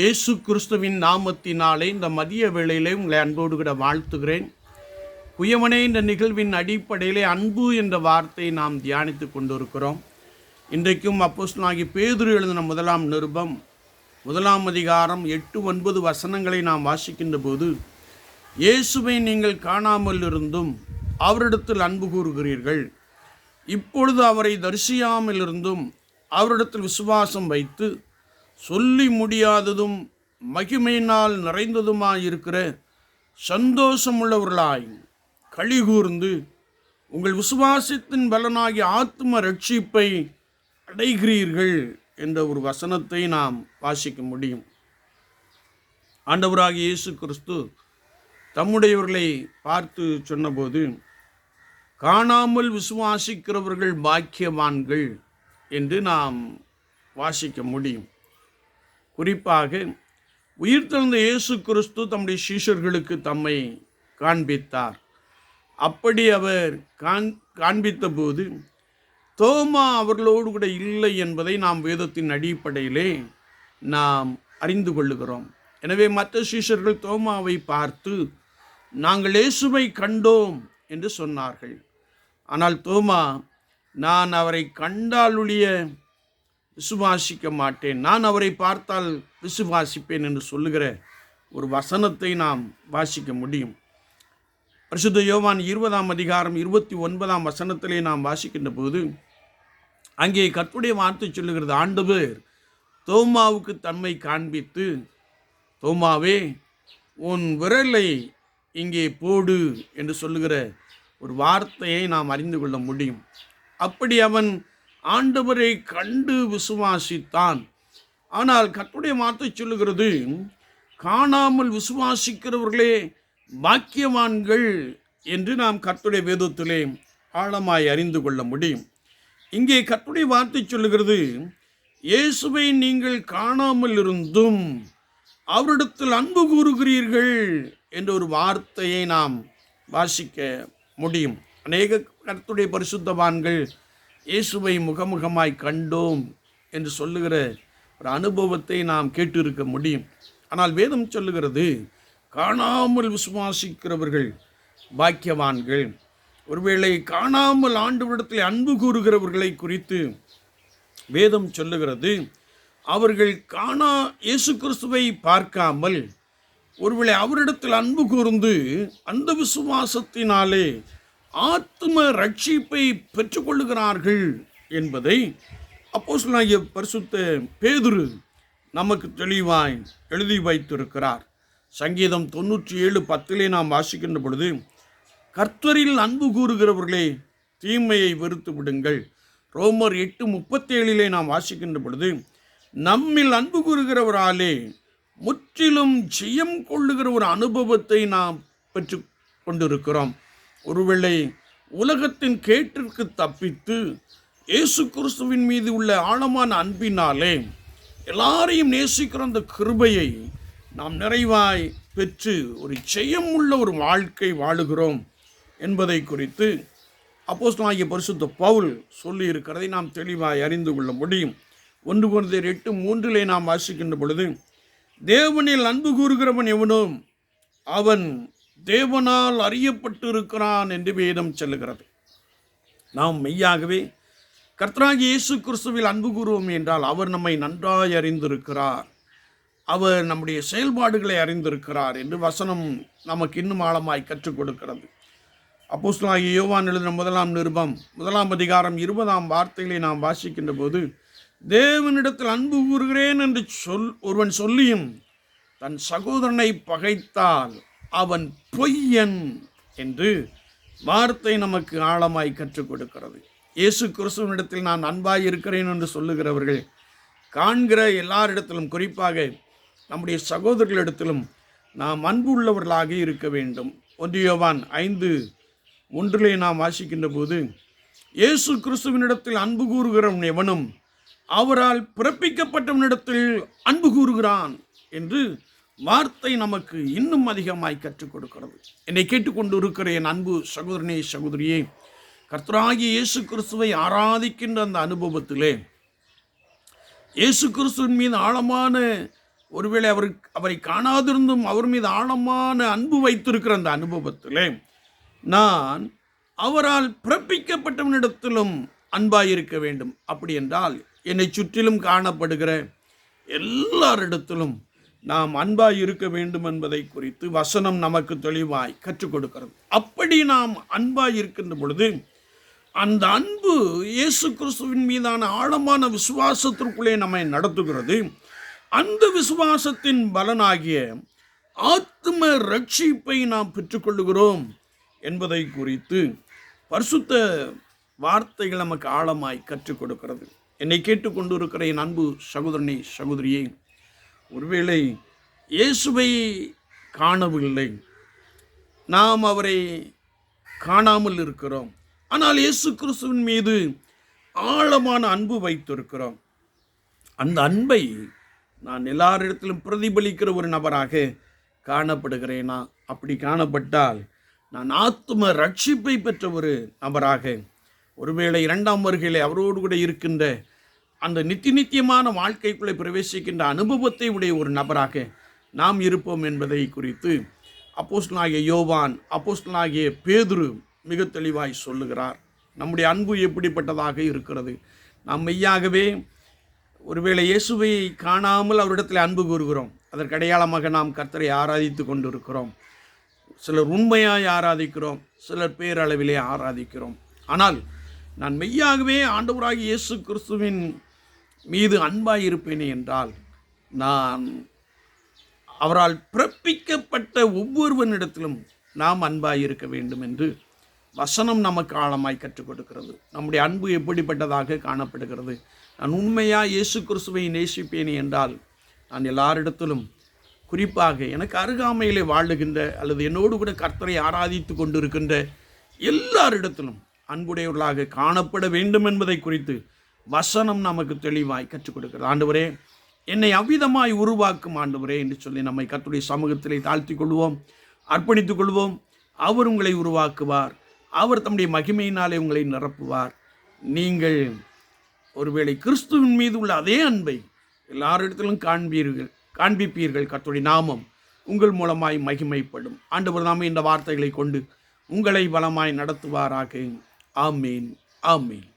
இயேசு கிறிஸ்துவின் நாமத்தினாலே இந்த மதிய வேளையிலே உங்களை அன்போடு கூட வாழ்த்துகிறேன். குயவனே இந்த நிகழ்வின் அடிப்படையிலே அன்பு என்ற வார்த்தையை நாம் தியானித்து கொண்டிருக்கிறோம். இன்றைக்கும் அப்போஸ்தலனாகிய பேதுரு எழுதின முதலாம் நிருபம் முதலாம் அதிகாரம் எட்டு ஒன்பது வசனங்களை நாம் வாசிக்கின்ற போது இயேசுவை நீங்கள் காணாமல் இருந்தும் அவரிடத்தில் அன்பு கூறுகிறீர்கள். இப்பொழுது அவரை தரிசியாமல் இருந்தும் அவரிடத்தில் விசுவாசம் வைத்து சொல்லி முடியாததும் மகிமையினால் நிறைந்ததுமாயிருக்கிற சந்தோஷமுள்ளவர்களாய் கழிகூர்ந்து உங்கள் விசுவாசத்தின் பலனாகிய ஆத்ம ரட்சிப்பை அடைகிறீர்கள் என்ற ஒரு வசனத்தை நாம் வாசிக்க முடியும். ஆண்டவராகிய இயேசு கிறிஸ்து தம்முடையவர்களை பார்த்து சொன்னபோது காணாமல் விசுவாசிக்கிறவர்கள் பாக்கியவான்கள் என்று நாம் வாசிக்க முடியும். குறிப்பாக உயிர்த்தெழுந்த இயேசு கிறிஸ்து தம்முடைய சீஷர்களுக்கு தம்மை காண்பித்தார். அப்படி அவர் காண் காண்பித்த போது தோமா அவர்களோடு கூட இல்லை என்பதை நாம் வேதத்தின் அடிப்படையிலே நாம் அறிந்து கொள்ளுகிறோம். எனவே மற்ற சீஷர்கள் தோமாவை பார்த்து நாங்கள் இயேசுவை கண்டோம் என்று சொன்னார்கள். ஆனால் தோமா நான் அவரை கண்டாலுடைய விசுவாசிக்க மாட்டேன். நான் அவரை பார்த்தால் விசுவாசிப்பேன் என்று சொல்லுகிற ஒரு வசனத்தை நாம் வாசிக்க முடியும். பரிசுத்த யோவான் இருபதாம் அதிகாரம் இருபத்தி ஒன்பதாம் வசனத்திலே நாம் வாசிக்கின்ற போது அங்கே கர்த்தருடைய வார்த்தை சொல்லுகிறது ஆண்டவர் தோமாவுக்கு தன்மை காண்பித்து தோமாவே உன் விரலை இங்கே போடு என்று சொல்லுகிற ஒரு வார்த்தையை நாம் அறிந்து கொள்ள முடியும். அப்படி அவன் ஆண்டவரை கண்டு விசுவாசித்தான். ஆனால் கத்துடைய வார்த்தை சொல்லுகிறது காணாமல் விசுவாசிக்கிறவர்களே பாக்கியவான்கள் என்று நாம் கத்துடைய வேதத்திலே ஆழமாய் அறிந்து கொள்ள முடியும். இங்கே கத்துடைய வார்த்தை சொல்லுகிறது இயேசுவை நீங்கள் காணாமல் இருந்தும் அவரிடத்தில் அன்பு கூறுகிறீர்கள் என்ற ஒரு வார்த்தையை நாம் வாசிக்க முடியும். அநேக கருத்துடைய பரிசுத்தவான்கள் இயேசுவை முகமுகமாய் கண்டோம் என்று சொல்லுகிற ஒரு அனுபவத்தை நாம் கேட்டிருக்க முடியும். ஆனால் வேதம் சொல்லுகிறது காணாமல் விசுவாசிக்கிறவர்கள் பாக்கியவான்கள். ஒருவேளை காணாமல் ஆண்டுவிடத்தில் அன்பு கூறுகிறவர்களை குறித்து வேதம் சொல்லுகிறது அவர்கள் காணா இயேசு கிறிஸ்துவை பார்க்காமல் ஒருவேளை அவரிடத்தில் அன்பு கூர்ந்து அந்த விசுவாசத்தினாலே ஆத்ம ரட்சிப்பை பெற்றுக்கொள்ளுகிறார்கள் என்பதை அப்போஸ்தலனாகிய பரிசுத்த பேதுரு நமக்கு தெளிவாய் எழுதி வைத்திருக்கிறார். சங்கீதம் தொண்ணூற்றி ஏழு பத்திலே நாம் வாசிக்கின்ற பொழுது கர்த்தரில் அன்பு கூறுகிறவர்களே தீமையை வெறுத்து விடுங்கள். ரோமர் எட்டு முப்பத்தேழிலே நாம் வாசிக்கின்ற பொழுது நம்மில் அன்பு கூறுகிறவராலே முற்றிலும் ஜெயம் கொள்ளுகிற ஒரு அனுபவத்தை நாம் பெற்று கொண்டிருக்கிறோம். ஒருவேளை உலகத்தின் கேட்டிற்கு தப்பித்து இயேசு கிறிஸ்துவின் மீது உள்ள ஆழமான அன்பினாலே எல்லாரையும் நேசிக்கிற அந்த கிருபையை நாம் நிறைவாய் பெற்று ஒரு ஜெயமுள்ள ஒரு வாழ்க்கை வாழுகிறோம் என்பதை குறித்து அப்போஸ்தலனாகிய பரிசுத்த பவுல் சொல்லி இருக்கிறதை நாம் தெளிவாய் அறிந்து கொள்ள முடியும். ஒன்று குழந்தையர் எட்டு மூன்றிலே நாம் வாசிக்கின்ற பொழுது தேவனில் அன்பு கூறுகிறவன் எவனோ அவன் தேவனால் அறியப்பட்டு இருக்கிறான் என்று வேதம் சொல்லுகிறது. நாம் மெய்யாகவே கர்த்தராகி இயேசு கிறிஸ்துவில் அன்பு கூறுவோம் என்றால் அவர் நம்மை நன்றாய் அறிந்திருக்கிறார். அவர் நம்முடைய செயல்பாடுகளை அறிந்திருக்கிறார் என்று வசனம் நமக்கு இன்னும் ஆழமாய் கற்றுக் கொடுக்கிறது. அப்போஸ்தலனாகிய யோவான் எழுதின முதலாம் நிருபம் முதலாம் அதிகாரம் இருபதாம் வார்த்தைகளை நாம் வாசிக்கின்ற போது தேவனிடத்தில் அன்பு கூறுகிறேன் என்று சொல் ஒருவன் சொல்லியும் தன் சகோதரனை பகைத்தால் அவன் பொய்யன் என்று வார்த்தை நமக்கு ஆழமாய் கற்றுக் கொடுக்கிறது. இயேசு கிறிஸ்துவனிடத்தில் நான் அன்பாய் இருக்கிறேன் என்று சொல்லுகிறவர்கள் காண்கிற எல்லாரிடத்திலும் குறிப்பாக நம்முடைய சகோதரர்களிடத்திலும் நாம் அன்பு உள்ளவர்களாக இருக்க வேண்டும். ஒன்றியோவான் ஐந்து ஒன்றிலே நாம் வாசிக்கின்ற போது இயேசு கிறிஸ்துவனிடத்தில் அன்பு கூறுகிறவன் எவனும் அவரால் பிறப்பிக்கப்பட்டவனிடத்தில் அன்பு கூறுகிறான் என்று வார்த்தை நமக்கு இன்னும் அதிகமாய் கற்றுக் கொடுக்கிறது. என்னை கேட்டுக்கொண்டு இருக்கிற என் அன்பு சகோதரனே சகோதரியே கர்த்தராகிய இயேசு கிறிஸ்துவை ஆராதிக்கின்ற அந்த அனுபவத்திலே இயேசு கிறிஸ்துவின் மீது ஆழமான ஒருவேளை அவருக்கு அவரை காணாதிருந்தும் அவர் மீது ஆழமான அன்பு வைத்திருக்கிற அந்த அனுபவத்திலே நான் அவரால் பிறப்பிக்கப்பட்டவனிடத்திலும் அன்பாயிருக்க வேண்டும். அப்படி என்றால் என்னை சுற்றிலும் காணப்படுகிற எல்லாரிடத்திலும் நாம் அன்பாய் இருக்க வேண்டும் என்பதை குறித்து வசனம் நமக்கு தெளிவாய் கற்றுக் கொடுக்கிறது. அப்படி நாம் அன்பாய் இருக்கின்ற பொழுது அந்த அன்பு இயேசு கிறிஸ்துவின் மீதான ஆழமான விசுவாசத்திற்குள்ளே நம்மை நடத்துகிறது. அந்த விசுவாசத்தின் பலனாகிய ஆத்ம ரட்சிப்பை நாம் பெற்றுக்கொள்ளுகிறோம் என்பதை குறித்து பரிசுத்த வார்த்தைகள் நமக்கு ஆழமாய் கற்றுக் கொடுக்கிறது. என்னை கேட்டுக்கொண்டிருக்கிற என் அன்பு சகோதரனே சகோதரியே ஒருவேளை இயேசுவை காணவில்லை. நாம் அவரை காணாமல் இருக்கிறோம். ஆனால் இயேசு கிறிஸ்துவின் மீது ஆழமான அன்பு வைத்திருக்கிறோம். அந்த அன்பை நான் எல்லாரிடத்திலும் பிரதிபலிக்கிற ஒரு நபராக காணப்படுகிறேனா? அப்படி காணப்பட்டால் நான் ஆத்ம ரட்சிப்பை பெற்ற ஒரு நபராக ஒருவேளை இரண்டாம் வருகையிலே அவரோடு கூட இருக்கின்ற அந்த நித்தி நித்தியமான வாழ்க்கைக்குள்ளே பிரவேசிக்கின்ற அனுபவத்தை உடைய ஒரு நபராக நாம் இருப்போம் என்பதை குறித்து அப்போஸ்டலாகிய யோவான் அப்போஸ்டலாகிய பேதுரு மிக தெளிவாய் சொல்லுகிறார். நம்முடைய அன்பு எப்படிப்பட்டதாக இருக்கிறது? நாம் மெய்யாகவே ஒருவேளை இயேசுவை காணாமல் அவரிடத்தில் அன்பு கூறுகிறோம். அதற்கு அடையாளமாக நாம் கர்த்தரை ஆராதித்து கொண்டிருக்கிறோம். சிலர் உண்மையாய் ஆராதிக்கிறோம் சிலர் பேரளவிலே ஆராதிக்கிறோம். ஆனால் நான் மெய்யாகவே ஆண்டவராகி இயேசு கிறிஸ்துவின் மீது அன்பாயிருப்பேனே என்றால் நான் அவரால் பிறப்பிக்கப்பட்ட ஒவ்வொருவனிடத்திலும் நாம் அன்பாயிருக்க வேண்டும் என்று வசனம் நமக்கு ஆழமாய் கற்றுக் கொடுக்கிறது. நம்முடைய அன்பு எப்படிப்பட்டதாக காணப்படுகிறது. நான் உண்மையாக இயேசு கிறிஸ்துவை நேசிப்பேனே என்றால் நான் எல்லாரிடத்திலும் குறிப்பாக எனக்கு அருகாமையிலே வாழுகின்ற அல்லது என்னோடு கூட கர்த்தரை ஆராதித்து கொண்டிருக்கின்ற எல்லாரிடத்திலும் அன்புடையவர்களாக காணப்பட வேண்டும் என்பதை குறித்து வசனம் நமக்கு தெளிவாய் கற்றுக் கொடுக்கிறது. ஆண்டவரே என்னை அவ்விதமாய் உருவாக்கும் ஆண்டவரே என்று சொல்லி நம்மை கத்துடைய சமூகத்திலே தாழ்த்தி கொள்வோம் அர்ப்பணித்துக் கொள்வோம். அவர் உங்களை உருவாக்குவார். அவர் தம்முடைய மகிமையினாலே உங்களை நிரப்புவார். நீங்கள் ஒருவேளை கிறிஸ்துவின் மீது உள்ள அதே அன்பை எல்லாரிடத்திலும் காண்பீர்கள் காண்பிப்பீர்கள் கத்துடைய நாமம் உங்கள் மூலமாய் மகிமைப்படும். ஆண்டவர் நாம இந்த வார்த்தைகளை கொண்டு உங்களை பலமாய் நடத்துவாராக. ஆமீன் ஆமீன்.